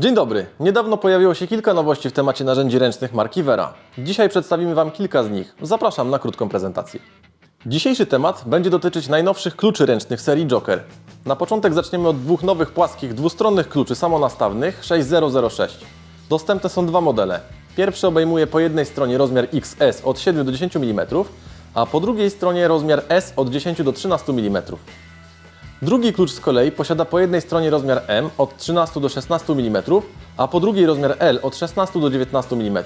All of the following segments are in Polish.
Dzień dobry. Niedawno pojawiło się kilka nowości w temacie narzędzi ręcznych marki Vera. Dzisiaj przedstawimy Wam kilka z nich. Zapraszam na krótką prezentację. Dzisiejszy temat będzie dotyczyć najnowszych kluczy ręcznych serii Joker. Na początek zaczniemy od dwóch nowych płaskich dwustronnych kluczy samonastawnych 6006. Dostępne są dwa modele. Pierwszy obejmuje po jednej stronie rozmiar XS od 7 do 10 mm, a po drugiej stronie rozmiar S od 10 do 13 mm. Drugi klucz z kolei posiada po jednej stronie rozmiar M od 13 do 16 mm, a po drugiej rozmiar L od 16 do 19 mm.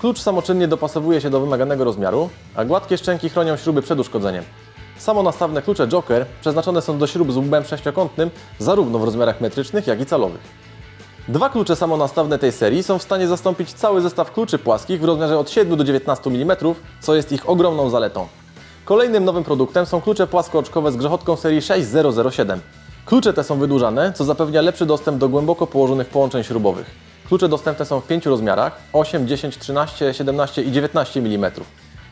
Klucz samoczynnie dopasowuje się do wymaganego rozmiaru, a gładkie szczęki chronią śruby przed uszkodzeniem. Samonastawne klucze Joker przeznaczone są do śrub z łbem sześciokątnym zarówno w rozmiarach metrycznych, jak i calowych. Dwa klucze samonastawne tej serii są w stanie zastąpić cały zestaw kluczy płaskich w rozmiarze od 7 do 19 mm, co jest ich ogromną zaletą. Kolejnym nowym produktem są klucze płaskooczkowe z grzechotką serii 6007. Klucze te są wydłużane, co zapewnia lepszy dostęp do głęboko położonych połączeń śrubowych. Klucze dostępne są w pięciu rozmiarach 8, 10, 13, 17 i 19 mm.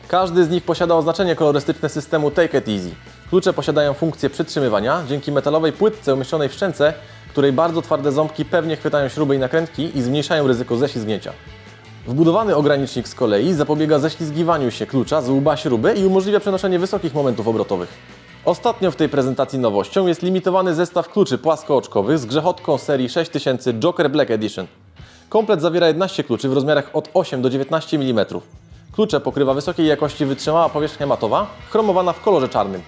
Każdy z nich posiada oznaczenie kolorystyczne systemu Take It Easy. Klucze posiadają funkcję przytrzymywania dzięki metalowej płytce umieszczonej w szczęce, której bardzo twarde ząbki pewnie chwytają śruby i nakrętki i zmniejszają ryzyko ześlizgnięcia. Wbudowany ogranicznik z kolei zapobiega ześlizgiwaniu się klucza z łba śruby i umożliwia przenoszenie wysokich momentów obrotowych. Ostatnio w tej prezentacji nowością jest limitowany zestaw kluczy płaskooczkowych z grzechotką serii 6000 Joker Black Edition. Komplet zawiera 11 kluczy w rozmiarach od 8 do 19 mm. Klucze pokrywa wysokiej jakości wytrzymała powierzchnia matowa, chromowana w kolorze czarnym.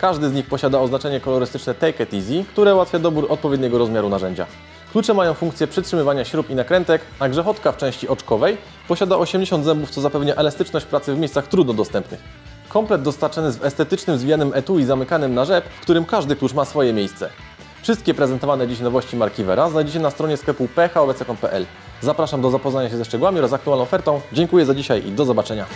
Każdy z nich posiada oznaczenie kolorystyczne Take It Easy, które ułatwia dobór odpowiedniego rozmiaru narzędzia. Klucze mają funkcję przytrzymywania śrub i nakrętek, a grzechotka w części oczkowej posiada 80 zębów, co zapewnia elastyczność pracy w miejscach trudno dostępnych. Komplet dostarczany w estetycznym zwijanym etui zamykanym na rzep, w którym każdy klucz ma swoje miejsce. Wszystkie prezentowane dziś nowości marki Vera znajdziecie na stronie sklepu phobc.pl. Zapraszam do zapoznania się ze szczegółami oraz aktualną ofertą. Dziękuję za dzisiaj i do zobaczenia.